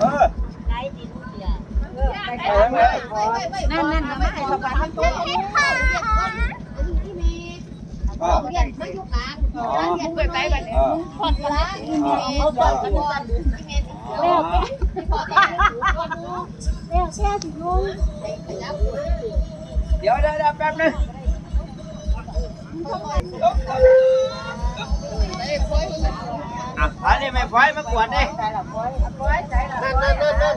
เออไกด์ดินเสียไปยังไงนั่นนั่นมาให้สบายตัวอ๋อเรียนไม่อยู่กลางเรียนไปไปแบบนี้เออผ่อนกันละเขาบอกกันว่าอ๋อแล้วแช่ถึงลุงเดี๋ยวเดี๋ยวเดี๋ยวแป๊บนึง อะอันนี้ไม่ไฟมากวดดินั่นนั่นนั่นนั่น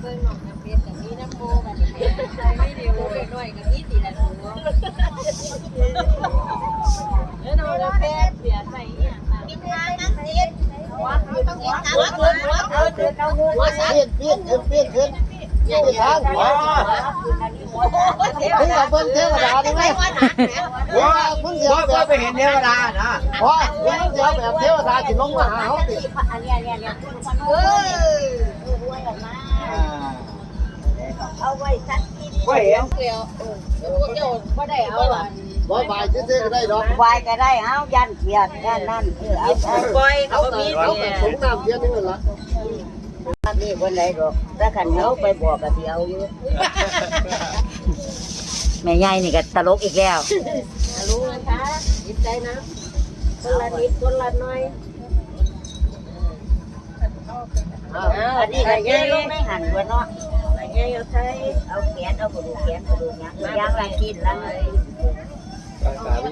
เบิ่งน้องน้ำเพชรกับมีน้ำโมบัดนี้ใส่วิดีโอไปหน่อยกับมีตีละถูเออน้องน้ำเพชรเสียใส่อีหยังค่ะกินทางนั้นเรียนว่าคือต้องกินทางว่าคือว่า คือเอาหัวเปียนเปียนขึ้นเปียนขึ้นเปียนทางอ๋อนี่เอาเพิ่นเทวดาได้ไหมว่าว่าว่าไปเห็นเทวดานะว่าเดี๋ยวเดี๋ยวแบบเทวดาจะลงมาหาเขาติอันนี้อันนี้อันนี้เออรวยออกมาอ่าเอาไว้สักทีว่าเห็นเดียวเออเดี๋ยวเดี๋ยวบ่ได้เอาอะบ่บายซื่อๆก็ได้ดอกวายก็ได้เอายันเกียดยันนั่นเออเอาเอาปล่อยเอาเขาแต่มีเอาเสีแต่ยสงน้ำเทียนนี่นั่นละ นี่คนไหนดอกถ้าขันเขาไปบอกกับเดียวอยู่แม่ใหญ่นี่ก็ตลกอีกแล้วรู้นะคะยิบใจนะคนละนิดคนละน้อยอันนี้ก็แย่ลงในหันตัวเนาะแย่เอาใช้เอาแขนเอากระดูกแขนกระดูกยังยางละกินละเลย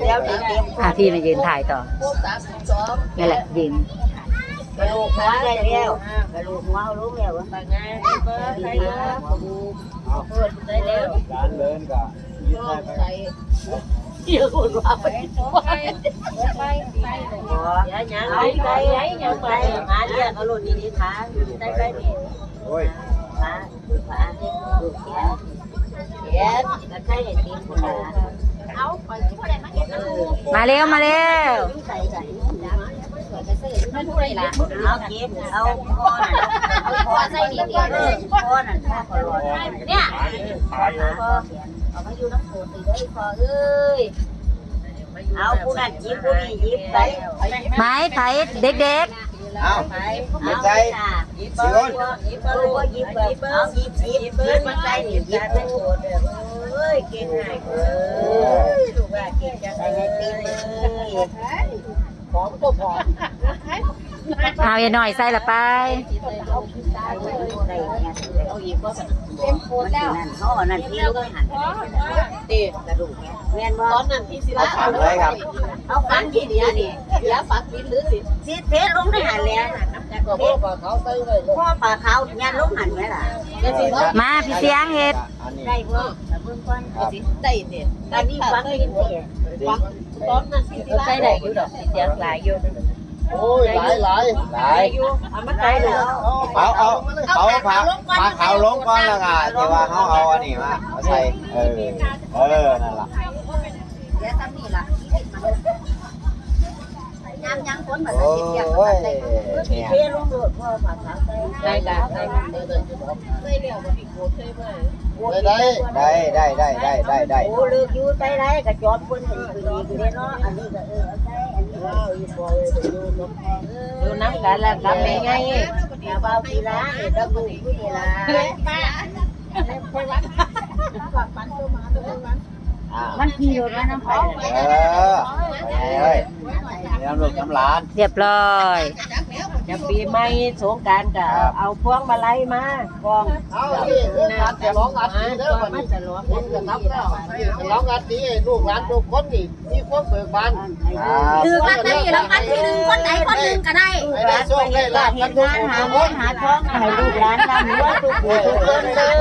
เดี๋ยวเดี๋ยวเตรียมอะพี่มายืนถ่ายต่อนี่แหละยืน กระดูกหัวได้แล้วกระดูกหัวเอารู้แล้วว่าไงเบอร์ใส่เบอร์กระดูกเปิดได้แล้วร้านเดินกับยืนได้ไปใส่เดี๋ยวคนว่าไปไปไปไปอย่าหยังไปไปอย่าไปหาเรียกเอาลุ่นนี้ขาได้ไปนี่โอ้ยขาขาดูแขนแขนก็ใช่ตีนคนละเอาคอยที่บ่ได้มาเฮ็ดเออมาเร็วมาเร็ว ใส่ใส่มันผู้ใดล่ะเอาเก็บเอาคอน่ะเอาคอใส่นี่เดียวเลยคอน่ะคอคอลอยเนี่ยตายอยู่อเอามาอยู่น้ำโขดตีได้คอเอ้ยเอาผู้นั้นยิบผู้นี้ยิบไปไม้ไผ่เด็กเอ้าไปไม่เอาใช่ยิบเบิ้ลยิบเบิ้ลยิบเบิ้ลเอายิบยิบเบิ้ลมาใส่ยิบยิบไปโขดเอ้ยเก่งไงเอ้ยลูกว่าเก่งจังเลยตีเลยของตัวพอๆ เอาอย่าหน่อยใส่ละไปเอาอีกก็เต็มโคตรแล้วนั่นเขาอันนั้นที่ลูกไม่หันตีกระดูกแม่นบ่ตอนนั้นที่ศิลาทำเลยครับ เอาฟันที่เดียวนี่ศิลาฟันดินหรือสิสิเทลงได้หันแล้วก็บ่ปลาเขาใส่ไว้พ่อปลาเขายันลงหันไหมล่ะจะสิมาพี่เสียงเห็ดอันนี้ได้บ่เบิ่งก่อนสิได้เนี่ยอันนี้ฟังดินเสียฟังตอนนั้นที่ศิลาได้อยู่ดอกเสียงหลายอยู่ โอ้ยหลายหลายหลายอยู่เอามาใส่แล้วเอาเอาเอาผักผักขาวลงก่อนแล้วก็ที่ว่าเขาเอาอันนี้มาเอาใส่เออเออนั่นล่ะเดี๋ยวทำนี่ล่ะยามยังคนมาโอ้เสียบยใส่เนี่ยเทลงโดดพ่อปลาเขาใส่ได้กันได้มันเดินอยู่เคยเลี้ยวบ่มีโคเคยบ่ได้ได้ได้ได้ได้ได้ได้โอ้เลือกอยู่ใส่ได้ก็จอดเพิ่นเป็นคือดีคือเนาะอันนี้ก็เออใส่ อันนี้ก็อยู่น้ำกันแล้วกับแม่ไงแม่เบาทีละนี่ตะบุผู้นี่ล่ะป้าไปวัดฝากปันตัวมาตัววันอ่ามันขี่รถมาน้ำไฟเออไปเลยน้ำลูกน้ำหลาน เรียบร้อย จะปีใหม่สงการก็เอาพวงมาลัยมากองเอานี่คือการจะร้องอัดดีเด้อบัดมันี้จะร้องคนจะนับแล้วจะร้องอัดดีให้ลูกหลานทุกคนนี่มีความเบิกบานถือลอตเตอรี่รางวัลที่หนึ่งคนไหนคนหนึ่งก็ได้ให้ได้โชคได้ลาภกันทุกคนหาเงินหาทองให้ลูกหลานทำด้วยทุกคนทุกคนเลย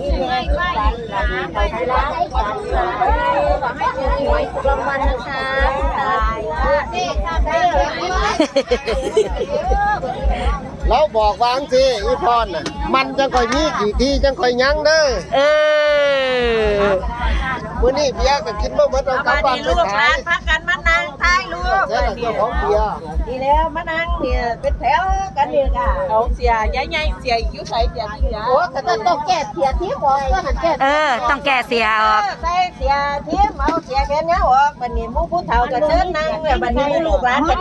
ที่ไหนก็ได้ไปที่ร้านขอให้ถูกหวยรางวัลนะคะตายละ เราบอกวางสิอีพรน่ะ มันจังค่อยมีกี่ทีจังค่อยยั้งเด้อเออมื้อนี้เบียร์ก็กินบ่หมดเอากลับบ้านไปลูกหขาลายนพากันมานั่งทายลูกเจ้าเจ้าของเบียร์ดีแล้วมานั่งเนี่ยเป็นแถวกันเนี่ยค่ะเอาเสียใหญ่ๆเสียอยู่ใส่เสียที่เหลือโอ้ก็ต้องแก้เสียที่บอกก็หันแก้เออ ต้องแก้เสียออก ใส่เสียที่เอาเสียแค่นี้ออกบัดนี้หมู่ผู้เฒ่าก็เชิญนั่งบัดนี้ลูกหลานก็